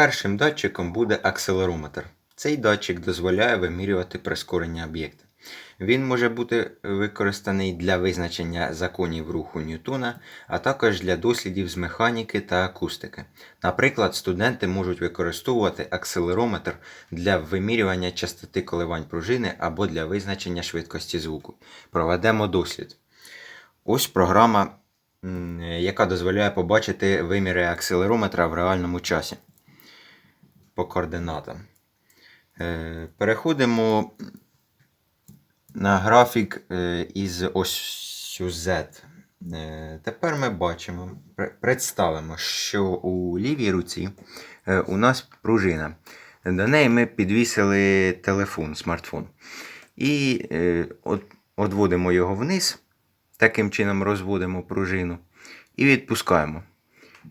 Першим датчиком буде акселерометр. Цей датчик дозволяє вимірювати прискорення об'єкта. Він може бути використаний для визначення законів руху Ньютона, а також для дослідів з механіки та акустики. Наприклад, студенти можуть використовувати акселерометр для вимірювання частоти коливань пружини або для визначення швидкості звуку. Проведемо дослід. Ось програма, яка дозволяє побачити виміри акселерометра в реальному часі по координатам. Е, Переходимо на графік е, із осью Z. Е, Тепер ми бачимо, представимо, що у лівій руці у нас пружина. До неї ми підвісили телефон, смартфон. І от, одводимо його вниз, таким чином розводимо пружину і відпускаємо.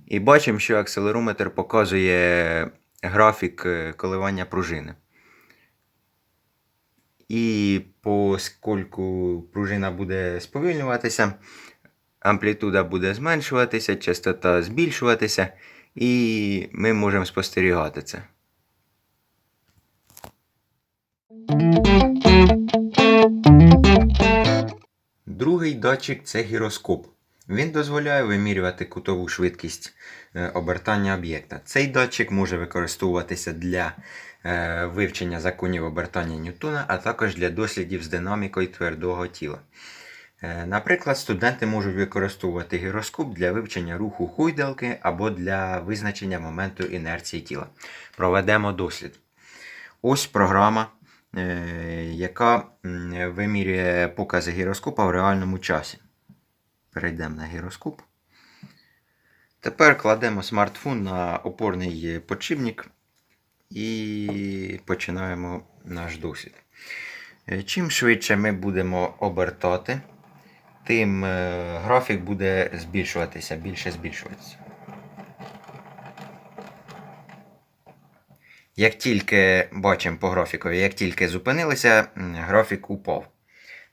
І бачимо, що акселерометр показує графік е, коливання пружини. І поскольку пружина буде сповільнюватися, амплітуда буде зменшуватися, частота збільшуватися, і ми можемо спостерігати це. Другий датчик це гіроскоп. Він дозволяє вимірювати кутову швидкість е, обертання об'єкта. Цей датчик може використовуватися для е, вивчення законів обертання Ньютона, а також для дослідів з динамікою твердого тіла. Е, Наприклад, студенти можуть використовувати гіроскоп для вивчення руху хуйдалки або для визначення моменту інерції тіла. Проведемо дослід. Ось програма, яка вимірює покази гіроскопа в реальному часі. Перейдемо на гіроскоп. Тепер кладемо смартфон на опорний подшипник і починаємо наш досвід. Е, Чим швидше ми будемо обертати, тим е, графік буде збільшуватися, більше збільшуватися. Як тільки бачимо по графікові, як тільки зупинилися, графік упав.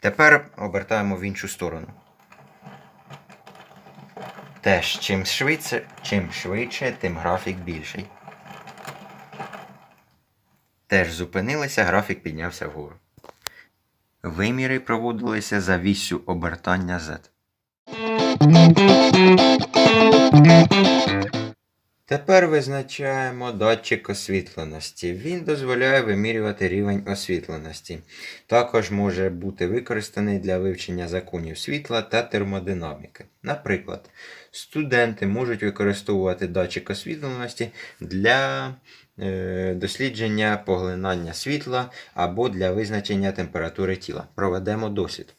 Тепер обертаємо в іншу сторону. Теж чим швидше, чим швидше, тим графік більший. Теж зупинилися, графік піднявся вгору. Виміри проводилися за віссю обертання Z. Тепер визначаємо датчик освітленості. Він дозволяє вимірювати рівень освітленості. Також може бути використаний для вивчення законів світла та термодинаміки. Наприклад, студенти можуть використовувати датчик освітленості для е, дослідження поглинання світла або для визначення температури тіла. Проведемо дослід.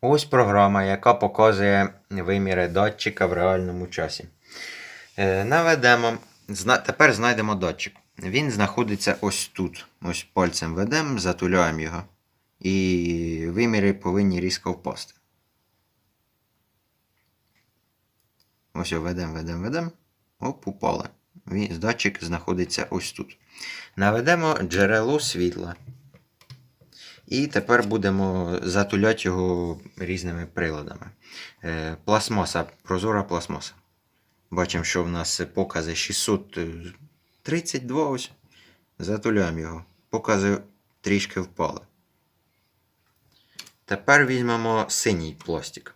Ось програма, яка показує виміри датчика в реальному часі. Е, Наведемо. Тепер знайдемо датчик. Він знаходиться ось тут. Ось пальцем ведемо, затуляємо його. І виміри повинні різко впасти. Ось ведемо, ведемо, ведемо. Оп, упали. Він, датчик знаходиться ось тут. Наведемо джерело світла. І тепер будемо затуляти його різними приладами. Е, Пластмаса, прозора пластмаса. Бачимо, що в нас покази 632 ось. Затуляємо його. Покази трішки впали. Тепер візьмемо синій пластик.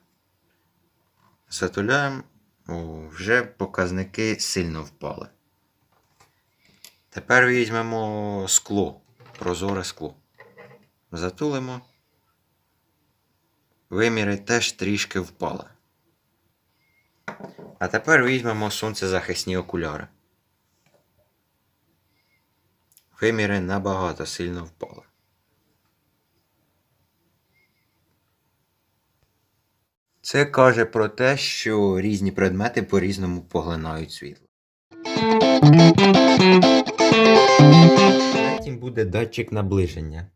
Затуляємо. Вже показники сильно впали. Тепер візьмемо скло. Прозоре скло. Затулимо. Виміри теж трішки впали. А тепер візьмемо сонцезахисні окуляри. Виміри набагато сильно впали. Це каже про те, що різні предмети по-різному поглинають світло. Третім буде датчик наближення.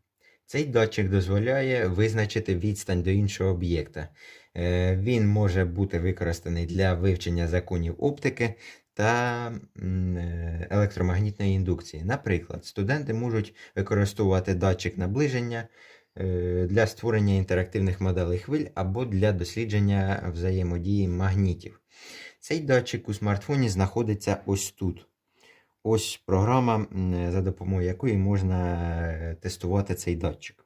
Цей датчик дозволяє визначити відстань до іншого об'єкта. Е, Він може бути використаний для вивчення законів оптики та е, електромагнітної індукції. Наприклад, студенти можуть використовувати датчик наближення для створення інтерактивних моделей хвиль або для дослідження взаємодії магнітів. Цей датчик у смартфоні знаходиться ось тут. Ось програма, за допомогою якої можна е, тестувати цей датчик.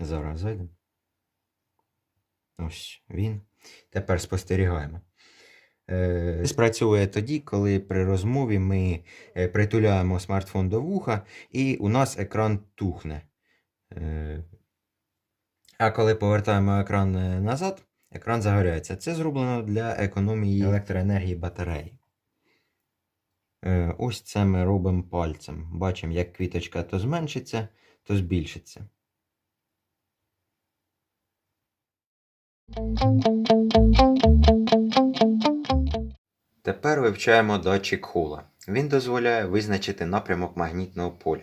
Зараз зайдемо. Ось він. Тепер спостерігаємо. Е, Спрацьовує тоді, коли при розмові ми е, притуляємо смартфон до вуха і у нас екран тухне. Е, А коли повертаємо екран е, назад, екран загоряється. Це зроблено для економії електроенергії батареї. Е, Ось це ми робимо пальцем. Бачимо, як квіточка то зменшиться, то збільшиться. Тепер вивчаємо датчик Хула. Він дозволяє визначити напрямок магнітного поля.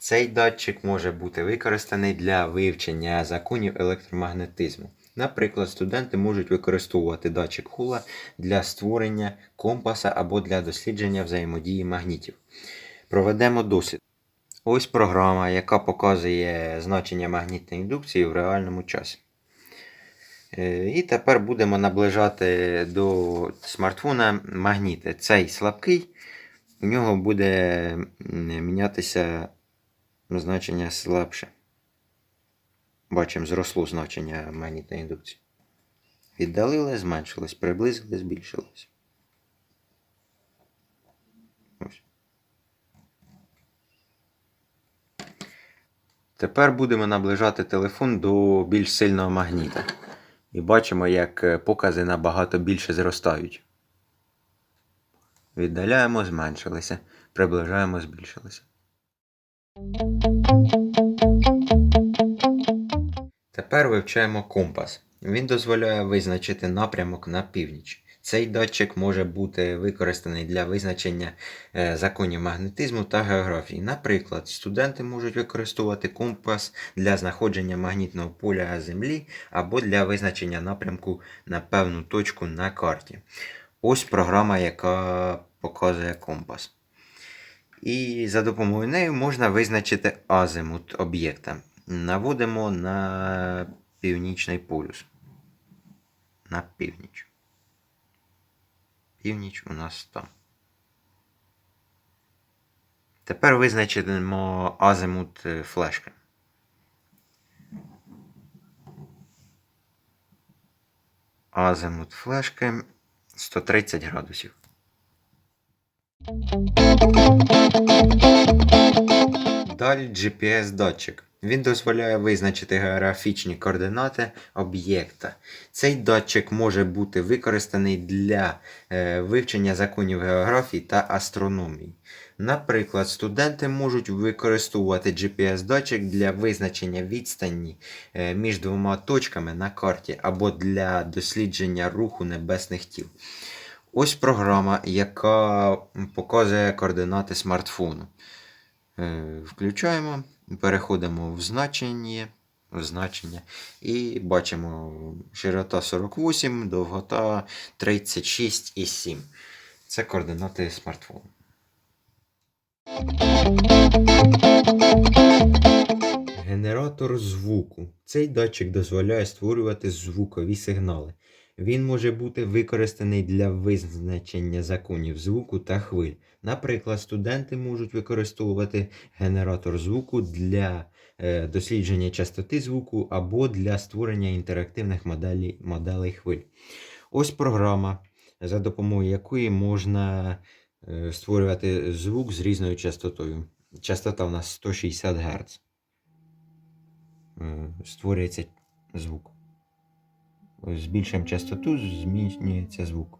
Цей датчик може бути використаний для вивчення законів електромагнетизму. Наприклад, студенти можуть використовувати датчик Хула для створення компаса або для дослідження взаємодії магнітів. Проведемо дослід. Ось програма, яка показує значення магнітної індукції в реальному часі. Е, І тепер будемо наближати до смартфона магніти. Цей слабкий, у нього буде мінятися значення слабше. Бачимо, зросло значення магнітної індукції. Віддалили, зменшилось, приблизили, збільшилось. Ось. Тепер будемо наближати телефон до більш сильного магніта. І бачимо, як е, покази набагато більше зростають. Віддаляємо, зменшилися. Приближаємо, збільшилися. Тепер вивчаємо компас. Він дозволяє визначити напрямок на північ. Цей датчик може бути використаний для визначення е, законів магнетизму та географії. Наприклад, студенти можуть використовувати компас для знаходження магнітного поля Землі або для визначення напрямку на певну точку на карті. Ось програма, яка показує компас. І за допомогою неї можна визначити азимут об'єкта. Наводимо на північний полюс. На північ. Північ у нас там. Тепер визначимо азимут е, флешки. Азимут флешки 130 градусів. Далі GPS-датчик. Він дозволяє визначити географічні координати об'єкта. Цей датчик може бути використаний для е, вивчення законів географії та астрономії. Наприклад, студенти можуть використовувати GPS-датчик для визначення відстані е, між двома точками на карті або для дослідження руху небесних тіл. Ось програма, яка показує координати смартфону. Е, Включаємо, переходимо в значення, значення і бачимо широта 48, довгота 36,7. Це координати смартфону. Генератор звуку. Цей датчик дозволяє створювати звукові сигнали. Він може бути використаний для визначення законів звуку та хвиль. Наприклад, студенти можуть використовувати генератор звуку для е, дослідження частоти звуку або для створення інтерактивних моделей, моделей хвиль. Ось програма, за допомогою якої можна е, створювати звук з різною частотою. Частота у нас 160 Гц. Е, Створюється звук. Збільшуємо частоту, змінюється звук.